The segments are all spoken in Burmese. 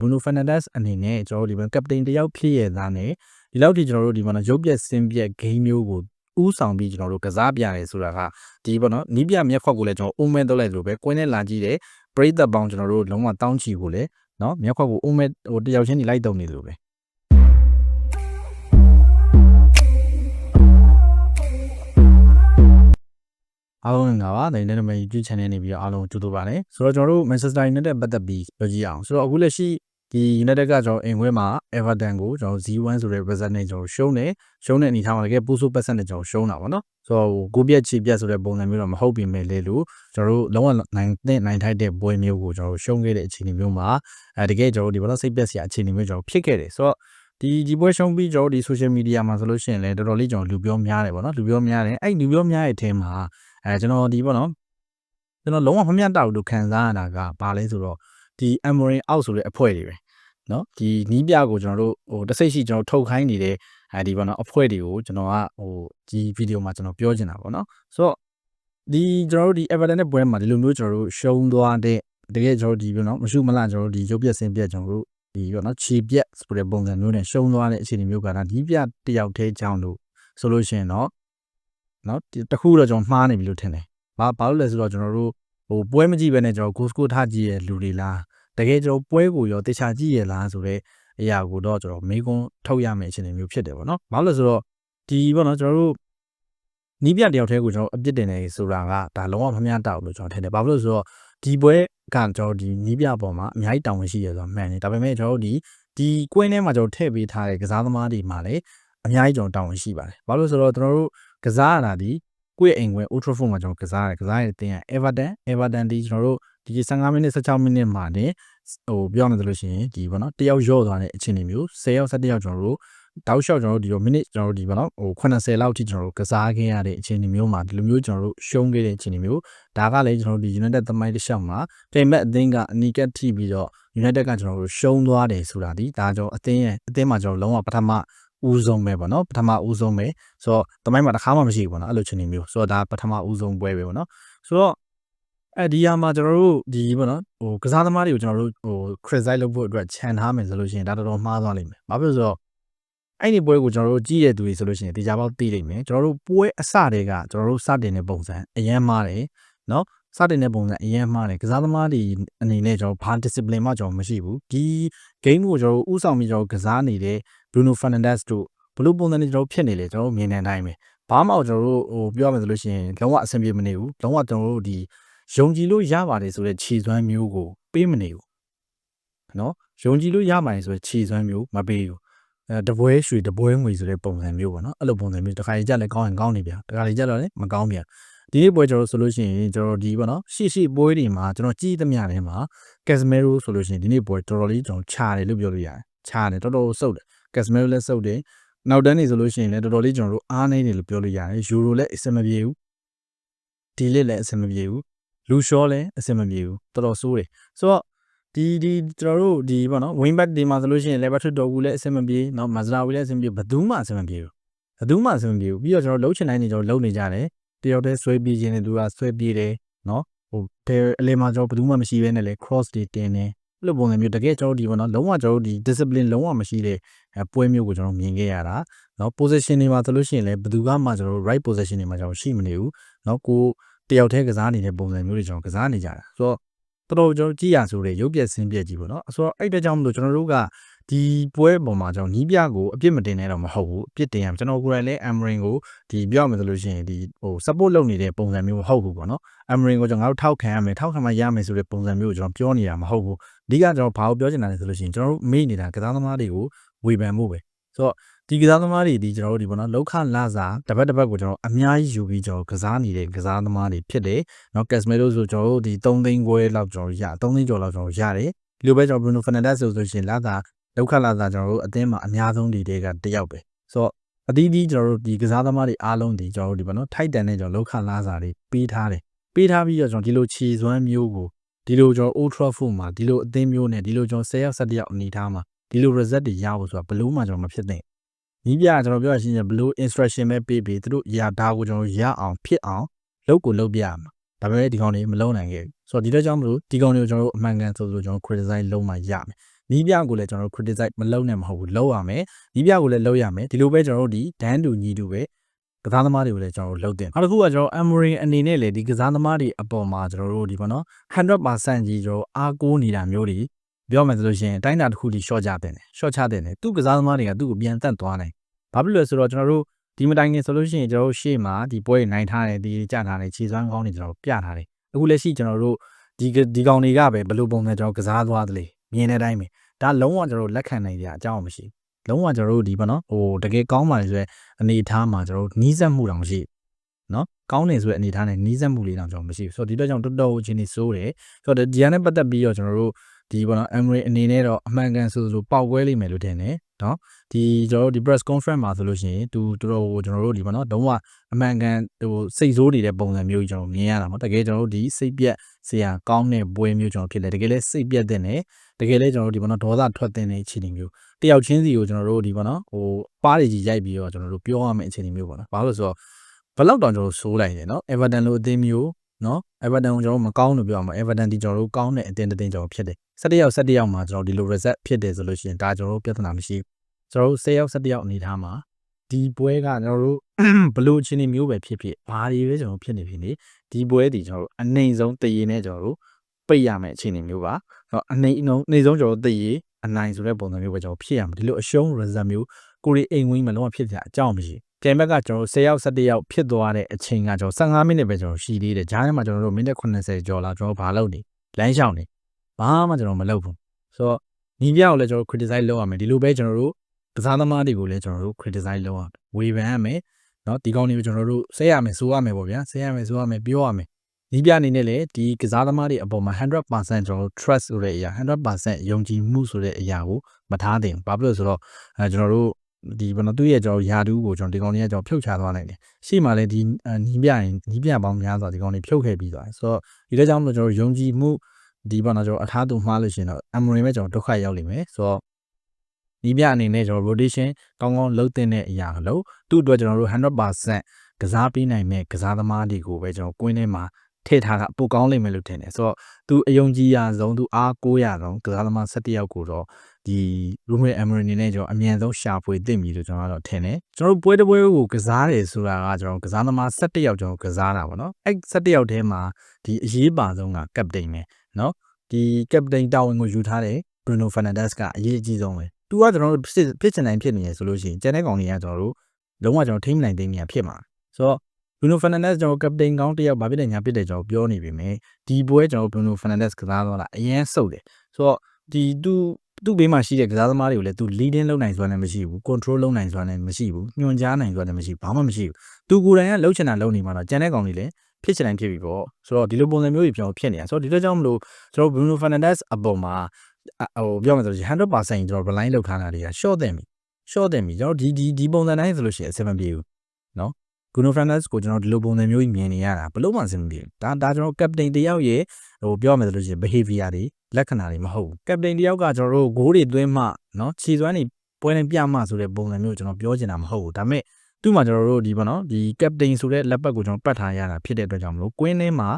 Bruno Fernandes အနေနဲ့ကျွန်တော်တို့ဒီမှာ captain တယောက်ဖြစ်ရသားနဲ့ဒီလောက်ထိကျွန်တော်တို့ဒီမှာနော်ရုပ်ပြက်စင်းပြက် game မျိုးကိုဥဆောင်ပြီးကျွန်တော်တို့ကစားပြရတယ်ဆိုတာကဒီပေါ့နော်နီးပြမျက်ခွက်ကိုလည်းကျွန်တော်အုံးမဲတော့လိုက်လို့ပဲကွင်းနဲ့လာကြည့်တယ်ပရိသတ်ပေါင်းကျွန်တော်တို့လုံးဝတောင်းချီကိုလည်းနော်မျက်ခွက်ကိုအုံးမဲဟိုတယောက်ချင်းနေလိုက်တုံနေလို့ပဲအားလုံးငါပါနိုင်တဲ့နံပါတ် YouTube channel နေပြီးတော့အားလုံးကြိုဆိုပါမယ်ဆိုတော့ကျွန်တော်တို့ Manchester United ပတ်သက်ပြီးပြောကြည့်အောင်ဆိုတော့အခုလက်ရှိ ဒီ United ကကျွန်တော်အိမ်ခွဲမှာ Everton ကိုကျွန်တော်0-1ဆိုတဲ့ result နဲ့ကျွန်တော်ရှုံးတယ်ရှုံးတဲ့အနေထားမှာတကယ်ပိုးဆိုးပတ်ဆက်နဲ့ကျွန်တော်ရှုံးတာပေါ့နော်ဆိုတော့ကိုပြက်ချီပြက်ဆိုတဲ့ပုံစံမျိုးတော့မဟုတ်ပြင်မဲ့လေလို့ကျွန်တော်တို့လုံးဝနိုင်တဲ့နိုင်ထိုက်တဲ့ပွဲမျိုးကိုကျွန်တော်ရှုံးခဲ့တဲ့အခြေအနေမျိုးမှာအဲတကယ်ကျွန်တော်တို့ဒီဘောလုံးစိတ်ပြက်စရာအခြေအနေမျိုးကျွန်တော်ဖြစ်ခဲ့တယ်ဆိုတော့ဒီဒီပွဲရှုံးပြီးကျွန်တော်ဒီ social media မှာဆိုလို့ရှိရင်လည်းတော်တော်လေးကျွန်တော်လူပြောများတယ်ပေါ့နော်လူပြောများတယ်အဲ့လူပြောများရဲ့အထင်းမှာအဲကျွန်တော်ဒီပေါ့နော်ကျွန်တော်လုံးဝမမျှတဘူးလို့ခံစားရတာကဘာလဲဆိုတော့ ဒီ Amorin out ဆိုတဲ့အဖွဲ့တွေပဲเนาะဒီနီးပြကိုကျွန်တော်တို့ဟိုတစ်စိတ်ရှိကျွန်တော်ထုတ်ခိုင်းနေတဲ့အဲဒီပေါ့နော်အဖွဲ့တွေကိုကျွန်တော်ကဟိုဒီဗီဒီယိုမှာကျွန်တော်ပြောချင်တာပေါ့နော်ဆိုတော့ဒီကျွန်တော်တို့ဒီ Everton နဲ့ပွဲမှာဒီလိုမျိုးကျွန်တော်တို့ရှုံးသွားတဲ့တကယ်ကျွန်တော်တို့ဒီပေါ့နော်မရှုမလားကျွန်တော်တို့ဒီရုပ်ပြက်စင်းပြက်ကျွန်တော်တို့ဒီပေါ့နော်ခြေပြက်ဆိုတဲ့ပုံစံမျိုးနဲ့ရှုံးသွားတဲ့အခြေအနေမျိုးကဒါဒီပြတယောက်တည်းကြောင်းလို့ဆိုလို့ရှိရင်တော့နော်တခုတော့ကျွန်တော်မှားနေပြီလို့ထင်တယ်ဘာဘာလို့လဲဆိုတော့ကျွန်တော်တို့ဟိုပွဲမကြည့်ဘဲနဲ့ကျွန်တော်ကိုစကိုထားကြည့်ရလူတွေလား တကယ်ကျွန်တော်ပွဲကိုရောတေချာကြည့်ရလားဆိုတော့အရာကိုတော့ကျွန်တော်မေးခွန်းထုတ်ရမယ့်အခြေအနေမျိုးဖြစ်တယ်ပေါ့နော်ဘာလို့လဲဆိုတော့ဒီပေါ့နော်ကျွန်တော်တို့နီးပြတယောက်တည်းကိုကျွန်တော်အပြစ်တင်နေဆိုတာကဒါလုံးဝမမျှတောက်လို့ကျွန်တော်ထင်တယ်ဘာလို့လဲဆိုတော့ဒီပွဲကကျွန်တော်ဒီနီးပြပေါ်မှာအများကြီးတောင်းဝင်ရှိရဆိုတော့မှန်တယ်ဒါပေမဲ့ကျွန်တော်တို့ဒီဒီကွင်းထဲမှာကျွန်တော်ထည့်ပေးထားတဲ့ကစားသမားတွေမှာလည်းအများကြီးကျွန်တော်တောင်းဝင်ရှိပါတယ်ဘာလို့လဲဆိုတော့ကျွန်တော်တို့ကစားရတာဒီကိုယ့်ရဲ့အိမ်ခွဲ Old Trafford မှာကျွန်တော်ကစားရတယ်ကစားရတဲ့တင်ရ Everton Everton ဒီကျွန်တော်တို့ ဒီ15မိနစ်16မိနစ်မှာနေဟိုပြောရမယ်ဆိုလို့ရှိရင်ဒီပေါ့နော်တယောက်ရော့သွားတဲ့အခြေအနေမျိုး10ယောက်17ယောက်ကျွန်တော်တို့တောက်လျှောက်ကျွန်တော်တို့ဒီလိုမိနစ်ကျွန်တော်တို့ဒီပေါ့နော်ဟို80လောက်ထိကျွန်တော်တို့ကစားခဲ့ရတဲ့အခြေအနေမျိုးမှာဒီလိုမျိုးကျွန်တော်တို့ရှုံးခဲ့တဲ့အခြေအနေမျိုးဒါကလည်းကျွန်တော်တို့ဒီ United သမိုင်းတစ်လျှောက်မှာတိမ်မက်အသင်းကအနီးကပ်ထိပြီးတော့ United ကကျွန်တော်တို့ရှုံးသွားတယ်ဆိုတာဒီဒါကြောင့်အသင်းရဲ့အသင်းမှာကျွန်တော်လုံးဝပထမဦးဆုံးပဲပေါ့နော်ပထမဦးဆုံးပဲဆိုတော့တမိုင်းမှာတစ်ခါမှမရှိဘူးပေါ့နော်အဲ့လိုချင်နေမျိုးဆိုတော့ဒါပထမဦးဆုံးပွဲပဲပေါ့နော်ဆိုတော့ အဲဒီဟာမှာကျွန်တော်တို့ဒီပေါ့နော်ဟိုကစားသမားတွေကိုကျွန်တော်တို့ဟို criticize လုပ်ဖို့အတွက်ခြံထားမယ်ဆိုလို့ရှိရင်ဒါတော်တော်မှားသွားလိမ့်မယ်ဘာဖြစ်လို့ဆိုတော့အဲ့ဒီပွဲကိုကျွန်တော်တို့ကြည့်ရတဲ့သူတွေဆိုလို့ရှိရင်တေချာပေါက်သိလိမ့်မယ်ကျွန်တော်တို့ပွဲအစတည်းကကျွန်တော်တို့စတင်တဲ့ပုံစံအရင်မှားတယ်နော်စတင်တဲ့ပုံစံအရင်မှားတယ်ကစားသမားတွေအနေနဲ့ကျွန်တော်ဘာ discipline မှကျွန်တော်မရှိဘူးဒီ game ကိုကျွန်တော်ဥဆောင်ပြီးကျွန်တော်ကစားနေတဲ့ Bruno Fernandes တို့ဘလို့ပုံစံတွေကျွန်တော်ဖြစ်နေလေကျွန်တော်မြင်နေတိုင်းပဲဘာမှကျွန်တော်တို့ဟိုပြောရမယ်ဆိုလို့ရှိရင်လုံးဝအဆင်ပြေမနေဘူးလုံးဝကျွန်တော်တို့ဒီ ယုံကြည်လို့ရပါတယ်ဆိုတဲ့ခြေစွမ်းမျိုးကိုပေးမနေဘူးနော်ယုံကြည်လို့ရပါတယ်ဆိုတဲ့ခြေစွမ်းမျိုးမပေးဘူးအဲတပွဲရွှေတပွဲငွေဆိုတဲ့ပုံစံမျိုးပေါ့နော်အဲ့လိုပုံစံမျိုးတခါကြီးကြလည်းကောင်းရင်ကောင်းနေပြန်တခါကြီးကြတော့လည်းမကောင်းပြန်ဒီနေ့ပွဲကျွန်တော်ဆိုလို့ရှိရင်ကျွန်တော်ဒီပေါ့နော်ရှေ့ရှေ့ပွဲတွေမှာကျွန်တော်ကြည့်သမျှထဲမှာ Casemiro ဆိုလို့ရှိရင်ဒီနေ့ပွဲတော်တော်လေးကျွန်တော်ခြားတယ်လို့ပြောလို့ရတယ်ခြားတယ်တော်တော်စုပ်တယ် Casemiro လည်းစုပ်တယ်နောက်တန်းနေဆိုလို့ရှိရင်လည်းတော်တော်လေးကျွန်တော်တို့အားနေတယ်လို့ပြောလို့ရတယ်ယူရိုလည်းအဆင်မပြေဘူးဒီလစ်လည်းအဆင်မပြေဘူး လူလျှောလည်းအဆင်မပြေဘူးတော်တော်ဆိုးတယ်ဆိုတော့ဒီဒီကျွန်တော်တို့ဒီပေါ့နော် wing back ဒီမှာဆိုလို့ရှိရင် level 2တော်ကူလည်းအဆင်မပြေနော် mazraoui လည်းအဆင်မပြေဘယ်သူမှအဆင်မပြေဘူးဘယ်သူမှအဆင်မပြေဘူးပြီးတော့ကျွန်တော်လှုပ်ချင်တိုင်းနေကျွန်တော်လှုပ်နေကြတယ်တယောက်တည်းဆွဲပြေးခြင်းနဲ့သူကဆွဲပြေးတယ်နော်ဟိုဘယ်အလဲမှာကျွန်တော်ဘယ်သူမှမရှိဘဲနဲ့လေ cross တွေတင်တယ်အဲ့လိုပုံစံမျိုးတကယ်ကျွန်တော်ဒီပေါ့နော်လုံးဝကျွန်တော်ဒီ discipline လုံးဝမရှိတဲ့ပွဲမျိုးကိုကျွန်တော်မြင်ခဲ့ရတာနော် position တွေမှာဆိုလို့ရှိရင်လည်းဘယ်သူကမှကျွန်တော် right position တွေမှာကျွန်တော်ရှိမနေဘူးနော်ကို တယောက်တည်းကစားနေတဲ့ပုံစံမျိုးတွေကျွန်တော်ကစားနေကြတာဆိုတော့တော်တော်ကျွန်တော်ကြည့်ရဆိုတဲ့ရုပ်ပြက်ဆင်းပြက်ကြီးပေါ့နော်ဆိုတော့အဲ့တဲ့ကြောင့်မလို့ကျွန်တော်တို့ကဒီပွဲပေါ်မှာကျွန်တော်နီးပြကိုအပြစ်မတင်နဲ့တော့မဟုတ်ဘူးအပြစ်တင်ရကျွန်တော်ကိုယ်တိုင်လည်း Amrin ကိုဒီပြောရမယ်ဆိုလို့ရှိရင်ဒီဟို support လုပ်နေတဲ့ပုံစံမျိုးမဟုတ်ဘူးပေါ့နော် Amrin ကိုကျွန်တော်တို့ထောက်ခံရမယ်ထောက်ခံမှရမယ်ဆိုတဲ့ပုံစံမျိုးကိုကျွန်တော်ပြောနေတာမဟုတ်ဘူးအဓိကကျွန်တော်ဘာကိုပြောချင်တာလဲဆိုလို့ရှိရင်ကျွန်တော်တို့မေ့နေတာကစားသမားတွေကိုဝေဖန်မှုပဲဆိုတော့ ဒီကစားသမားတွေဒီကျွန်တော်တို့ဒီပေါ့နော်လောက်ခလာစာတစ်ပတ်တစ်ပတ်ကိုကျွန်တော်အများကြီးယူပြီးကျွန်တော်ကစားနေတဲ့ကစားသမားတွေဖြစ်တယ်เนาะကက်စမဲလိုဆိုကျွန်တော်တို့ဒီ3သိန်းခွဲလောက်ကျွန်တော်ရ3သိန်းကျော်လောက်ကျွန်တော်ရတယ်ဒီလိုပဲကျွန်တော်ဘရူနိုဖာနန်ဒက်ဆိုဆိုရှင်လာစာလောက်ခလာစာကျွန်တော်တို့အသင်းမှာအများဆုံးဒီတွေကတယောက်ပဲဆိုတော့အသီးသီးကျွန်တော်တို့ဒီကစားသမားတွေအားလုံးဒီကျွန်တော်တို့ဒီပေါ့နော်ထိုက်တန်တဲ့ကျွန်တော်လောက်ခလာစာတွေပေးထားတယ်ပေးထားပြီးတော့ကျွန်တော်ဒီလိုခြေစွမ်းမျိုးကိုဒီလိုကျွန်တော် Old Trafford မှာဒီလိုအသင်းမျိုးနဲ့ဒီလိုကျွန်တော်10ယောက်17ယောက်အနေထားမှာဒီလို result တွေရဖို့ဆိုတာဘလို့မှကျွန်တော်မဖြစ်သင့် နီးပြကျွန်တော်ပြောရရှင်းရင်ဘလို့ instruction ပဲပေးပြီးသူတို့ရာဒါကိုကျွန်တော်ရအောင်ဖြစ်အောင်လုပ်ကိုလုပ်ပြရမှာဒါပေမဲ့ဒီကောင်တွေမလုပ်နိုင်ခဲ့ဘူးဆိုတော့ဒီတော့ကြောင့်မလို့ဒီကောင်တွေကိုကျွန်တော်တို့အမှန်ကန်ဆိုလို့ကျွန်တော် criticize လုပ်မှရမယ်နီးပြကိုလည်းကျွန်တော်တို့ criticize မလုပ်နဲ့မဟုတ်ဘူးလုပ်ရမယ်နီးပြကိုလည်းလုပ်ရမယ်ဒီလိုပဲကျွန်တော်တို့ဒီဒန်းတူညီတူပဲကစားသမားတွေကိုလည်းကျွန်တော်တို့လုပ်တင်နောက်တစ်ခုကကျွန်တော် Emery အနေနဲ့လေဒီကစားသမားတွေအပေါ်မှာကျွန်တော်တို့ဒီပေါ့နော်100%ကြီးကျွန်တော်အားကိုးနေတာမျိုးတွေ ပြောမယ်ဆိုလို့ရှိရင်အတိုင်းအတာတစ်ခုထိ short ချတင်တယ် short ချတင်တယ်သူကစားသမားတွေကသူ့ကိုပြန်တက်သွားနိုင်ဘာဖြစ်လို့လဲဆိုတော့ကျွန်တော်တို့ဒီမတိုင်ခင်ဆိုလို့ရှိရင်ကျွန်တော်တို့ရှေ့မှာဒီပွဲနိုင်ထားတယ်ဒီကြထားတယ်ခြေစွမ်းကောင်းတွေကျွန်တော်တို့ပြထားတယ်အခုလက်ရှိကျွန်တော်တို့ဒီဒီကောင်တွေကပဲဘယ်လိုပုံစံကျွန်တော်ကစားသွားသလဲမြင်တဲ့အတိုင်းပဲဒါလုံးဝကျွန်တော်တို့လက်ခံနိုင်ကြအကြောင်းမရှိလုံးဝကျွန်တော်တို့ဒီပေါ့နော်ဟိုတကယ်ကောင်းပါလေဆိုရဲအနေထားမှာကျွန်တော်တို့နီးစပ်မှုတောင်မရှိနော်ကောင်းနေဆိုတဲ့အနေထားနဲ့နီးစပ်မှုလေးတောင်ကျွန်တော်မရှိဘူးဆိုတော့ဒီတော့ကြောင့်တော်တော်ချင်းနေစိုးတယ်ဆိုတော့ဒီကနေ့ပတ်သက်ပြီးတော့ကျွန်တော်တို့ ဒီပေါ့နော် Emery အနေနဲ့တော့အမှန်ကန်ဆိုလို့ပေါက်ပွဲလိမ့်မယ်လို့ထင်တယ်နော်ဒီကျွန်တော်တို့ဒီ press conference မှာဆိုလို့ရှိရင်သူတော်တော်ကျွန်တော်တို့ဒီပေါ့နော်လုံးဝအမှန်ကန်ဟိုစိတ်ဆိုးနေတဲ့ပုံစံမျိုးကြီးကျွန်တော်မြင်ရတာပေါ့တကယ်ကျွန်တော်တို့ဒီစိတ်ပြက်စရာကောင်းတဲ့ပွဲမျိုးကျွန်တော်ဖြစ်လေတကယ်လဲစိတ်ပြက်တဲ့နဲ့တကယ်လဲကျွန်တော်တို့ဒီပေါ့နော်ဒေါသထွက်တဲ့အခြေအနေမျိုးတယောက်ချင်းစီကိုကျွန်တော်တို့ဒီပေါ့နော်ဟိုပါးတွေကြီးရိုက်ပြီးတော့ကျွန်တော်တို့ပြောရမယ့်အခြေအနေမျိုးပေါ့နော်ဘာလို့လဲဆိုတော့ဘယ်လောက်တောင်ကျွန်တော်ဆိုးလိုက်တယ်နော် Everton လိုအသင်းမျိုး နော် Everton ကိုကျွန်တော်မကောင်းလို့ပြောရမှာ Everton ဒီကျွန်တော်တို့ကောင်းတဲ့အသင်းတစ်သင်းကျွန်တော်ဖြစ်တယ်17ရောက်17ရောက်မှာကျွန်တော်ဒီလို reset ဖြစ်တယ်ဆိုလို့ရှိရင်ဒါကျွန်တော်တို့ပြဿနာမရှိဘူးကျွန်တော်တို့10ရောက်17ရောက်အနေထားမှာဒီပွဲကကျွန်တော်တို့ဘလို့အချင်းမျိုးပဲဖြစ်ဖြစ်ဘာတွေပဲကျွန်တော်ဖြစ်နေဖြစ်နေဒီပွဲဒီကျွန်တော်တို့အနေဆုံးတည်ရနဲ့ကျွန်တော်တို့ပိတ်ရမယ့်အခြေအနေမျိုးပါ။တော့အနေအနှုံအနေဆုံးကျွန်တော်တည်ရအနိုင်ဆိုတဲ့ပုံစံမျိုးပဲကျွန်တော်ဖြစ်ရမှာဒီလိုအရှုံး result မျိုးကိုရီအိမ်ဝင်းမလုံးဝဖြစ်ကြအကြောင်းမရှိ။ ပြန်ဘက်ကကျွန်တော်10ရောက်17ရောက်ဖြစ်သွားတဲ့အချိန်ကကျွန်တော်15မိနစ်ပဲကျွန်တော်ရှိသေးတယ်။ဂျားထဲမှာကျွန်တော်တို့မိနစ်80ကျော်လာကျွန်တော်ဘာလုပ်နေလမ်းလျှောက်နေဘာမှကျွန်တော်မလုပ်ဘူးဆိုတော့ညီပြကိုလည်းကျွန်တော် criticize လုပ်ရမယ်ဒီလိုပဲကျွန်တော်တို့ကစားသမားတွေကိုလည်းကျွန်တော်တို့ criticize လုပ်ရမယ်ဝေဖန်ရမယ်เนาะဒီကောင်းတွေကိုကျွန်တော်တို့ဆက်ရမယ်ဆိုရမယ်ပေါ့ဗျာဆက်ရမယ်ဆိုရမယ်ပြောရမယ်ညီပြအနေနဲ့လည်းဒီကစားသမားတွေအပေါ်မှာ100%ကျွန်တော်တို့ trust ဆိုတဲ့အရာ100%ယုံကြည်မှုဆိုတဲ့အရာကိုမထားသင့်ဘူးဘာဖြစ်လို့ဆိုတော့အဲကျွန်တော်တို့ ဒီဘယ်တော့သူ့ရဲ့ကျွန်တော်ယာတူးကိုကျွန်တော်ဒီကောင်လေးကကျွန်တော်ဖြုတ်ချသွားနိုင်တယ်ရှေ့မှာလည်းဒီညီပြရင်ညီပြပေါင်းများစွာဒီကောင်လေးဖြုတ်ခဲ့ပြီးသွားတယ်ဆိုတော့ဒီတဲ့ကြောင့်မလို့ကျွန်တော်ယုံကြည်မှုဒီပေါ့နော်ကျွန်တော်အထားသူမှားလို့ရှိရင်တော့ Emery ပဲကျွန်တော်ဒုက္ခရောက်လိမ့်မယ်ဆိုတော့ဒီပြအနေနဲ့ကျွန်တော် rotation ကောင်းကောင်းလုပ်တဲ့အရာလို့သူ့အတွက်ကျွန်တော်တို့100%ကစားပေးနိုင်မဲ့ကစားသမားတွေကိုပဲကျွန်တော်ကွင်းထဲမှာထည့်ထားတာပိုကောင်းလိမ့်မယ်လို့ထင်တယ်ဆိုတော့သူအယုံကြည်ရဆုံးသူအားကိုးရဆုံးကစားသမား17ယောက်ကိုတော့ ဒီ Ruben Emery အနေနဲ့ကျွန်တော်အမြန်ဆုံးရှာဖွေသင့်ပြီလို့ကျွန်တော်ကတော့ထင်တယ်ကျွန်တော်တို့ပွဲတစ်ပွဲကိုကစားတယ်ဆိုတာကကျွန်တော်ကစားသမား17ယောက်ကျွန်တော်ကစားတာပေါ့နော်အဲ့17ယောက်ထဲမှာဒီအရေးပါဆုံးကကပတိန်ပဲနော်ဒီကပတိန်တာဝန်ကိုယူထားတဲ့ Bruno Fernandes ကအရေးအကြီးဆုံးပဲသူကကျွန်တော်တို့ဖြစ်ဖြစ်ချင်တိုင်းဖြစ်နေရဆိုလို့ရှိရင်ကျန်တဲ့ကောင်တွေကကျွန်တော်တို့လုံးဝကျွန်တော်ထိမ့်နိုင်တဲ့နေရာဖြစ်မှာဆိုတော့ Bruno Fernandes ကျွန်တော်ကပတိန်ကောင်းတစ်ယောက်ဗာဖြစ်တယ်ညာဖြစ်တယ်ကျွန်တော်ပြောနေပြီမယ်ဒီပွဲကျွန်တော် Bruno Fernandes ကစားတော့လာအရင်စုပ်တယ်ဆိုတော့ဒီသူ သူ့ဘေးမှာရှိတဲ့ကစားသမားတွေကိုလည်းသူ leading လုပ်နိုင်စွမ်းလည်းမရှိဘူး control လုပ်နိုင်စွမ်းလည်းမရှိဘူးညွှန်ကြားနိုင်စွမ်းလည်းမရှိဘူးဘာမှမရှိဘူးသူကိုယ်တိုင်ကလှုပ်ချင်တာလုပ်နေမှာတော့ကျန်တဲ့ကောင်တွေလည်းဖြစ်ချင်တိုင်းဖြစ်ပြီပေါ့ဆိုတော့ဒီလိုပုံစံမျိုးကြီးကျွန်တော်ဖြစ်နေတာဆိုတော့ဒီလိုကြောင့်မလို့ကျွန်တော် Bruno Fernandes အပေါ်မှာဟိုပြောမယ်ဆိုရင်100%ကျွန်တော် blind လောက်ထားတာတွေက short တယ်ပြီ short တယ်ပြီကျွန်တော်ဒီဒီဒီပုံစံတိုင်းဆိုလို့ရှိရင်အဆင်မပြေဘူး ဂူနိုဖရန်နက်စ်ကိုကျွန်တော်ဒီလိုပုံစံမျိုးကြီးမြင်နေရတာဘလို့မှအဆင်မပြေဒါဒါကျွန်တော်ကပတိန်တယောက်ရဲ့ဟိုပြောရမယ်ဆိုလို့ရှိရင် behavior တွေလက္ခဏာတွေမဟုတ်ဘူးကပတိန်တယောက်ကကျွန်တော်တို့ဂိုးတွေသွင်းမှနော်ခြေစွမ်းတွေပွဲနဲ့ပြမှဆိုတဲ့ပုံစံမျိုးကျွန်တော်ပြောချင်တာမဟုတ်ဘူးဒါပေမဲ့သူ့မှာကျွန်တော်တို့ဒီပေါ့နော်ဒီကပတိန်ဆိုတဲ့လက်ပတ်ကိုကျွန်တော်ပတ်ထားရတာဖြစ်တဲ့အတွက်ကြောင့်မလို့ကွင်းထဲမှာ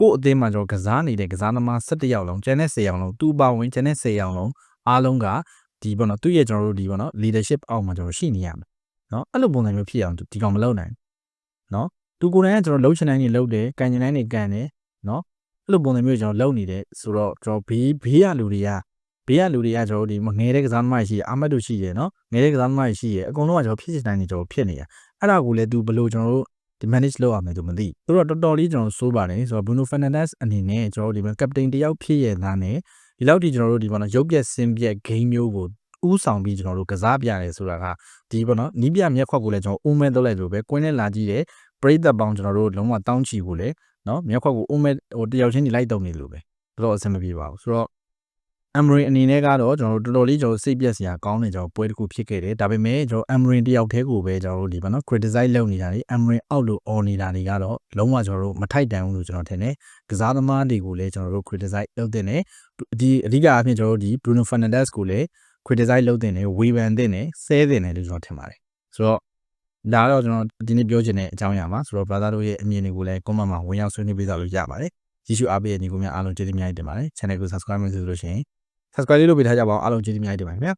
ကို့အသင်းမှာကျွန်တော်ကစားနေတဲ့ကစားသမား၁၁ယောက်လုံးကျန်တဲ့၁၀ယောက်လုံးသူ့ပါဝင်ကျန်တဲ့၁၀ယောက်လုံးအားလုံးကဒီပေါ့နော်သူ့ရဲ့ကျွန်တော်တို့ဒီပေါ့နော် leadership အောက်မှာကျွန်တော်ရှိနေရမယ်နော်အဲ့လိုပုံစံမျိုးဖြစ်အောင်ဒီကောင်မလုပ်နိုင် နော်သူကိုယ်တိုင်ကကျွန်တော်လှုပ်ချင်တိုင်းနေလှုပ်တယ်ကန်ချင်တိုင်းနေကန်တယ်နော်အဲ့လိုပုံစံမျိုးကျွန်တော်လှုပ်နေတယ်ဆိုတော့ကျွန်တော်ဘေးဘေးရလူတွေကဘေးရလူတွေကကျွန်တော်ဒီငယ်တဲ့ကစားသမားရှိရအာမတ်တို့ရှိရနော်ငယ်တဲ့ကစားသမားရှိရအကုန်လုံးကကျွန်တော်ဖြစ်ချင်တိုင်းနေကျွန်တော်ဖြစ်နေတာအဲ့ဒါကိုလည်းသူဘလို့ကျွန်တော်တို့ဒီ manage လုပ်ရမယ်သူမသိသူတော့တော်တော်လေးကျွန်တော်စိုးပါတယ်ဆိုတော့ Bruno Fernandes အနေနဲ့ကျွန်တော်တို့ဒီမှာ captain တယောက်ဖြစ်ရတာ ਨੇ ဒီလောက်ထိကျွန်တော်တို့ဒီမှာရုပ်ပြက်စင်ပြက် game မျိုးကို ဥဆောင်ပြီးကျွန်တော်တို့ကစားပြရတယ်ဆိုတာကဒီပေါ့နော်နီးပြမျက်ခွက်ကိုလည်းကျွန်တော်အုံးမဲတော့လိုက်လို့ပဲကွင်းနဲ့လာကြည့်တယ်ပရိသတ်ပေါင်းကျွန်တော်တို့လုံးဝတောင်းချီကိုလည်းနော်မျက်ခွက်ကိုအုံးမဲဟိုတယောက်ချင်းဒီလိုက်တုံနေလို့ပဲတော့အဆင်မပြေပါဘူးဆိုတော့ Emery အနေနဲ့ကတော့ကျွန်တော်တို့တော်တော်လေးကျွန်တော်စိတ်ပြက်စရာကောင်းနေကျွန်တော်ပွဲတစ်ခုဖြစ်ခဲ့တယ်ဒါပေမဲ့ကျွန်တော် Emery တယောက်တည်းကိုပဲကျွန်တော်တို့ဒီပါနော် criticize လုပ်နေတာတွေ Emery အောက်လို့ on နေတာတွေကတော့လုံးဝကျွန်တော်တို့မထိုက်တန်ဘူးလို့ကျွန်တော်ထင်တယ်ကစားသမားတွေကိုလည်းကျွန်တော်တို့ criticize လုပ်တဲ့ねဒီအဓိကအဖြစ်ကျွန်တော်တို့ဒီ Bruno Fernandes ကိုလည်း criticize လုပ်တင်တယ်ဝေဖန်တင်တယ်ဆဲတင်တယ်လို့ကျွန်တော်ထင်ပါတယ်ဆိုတော့ဒါတော့ကျွန်တော်ဒီနေ့ပြောချင်တဲ့အကြောင်းအရာပါဆိုတော့ brother တို့ရဲ့အမြင်တွေကိုလည်း comment မှာဝင်ရောက်ဆွေးနွေးပေးကြလို့ရပါတယ်ကြည့်ရှုအားပေးတဲ့ညီကိုများအားလုံးကျေးဇူးများတင်ပါတယ် channel ကို subscribe လုပ်ဆိုလို့ရှိရင် subscribe လေးလုပ်ပေးထားကြပါအောင်အားလုံးကျေးဇူးများတင်ပါတယ်ခင်ဗျာ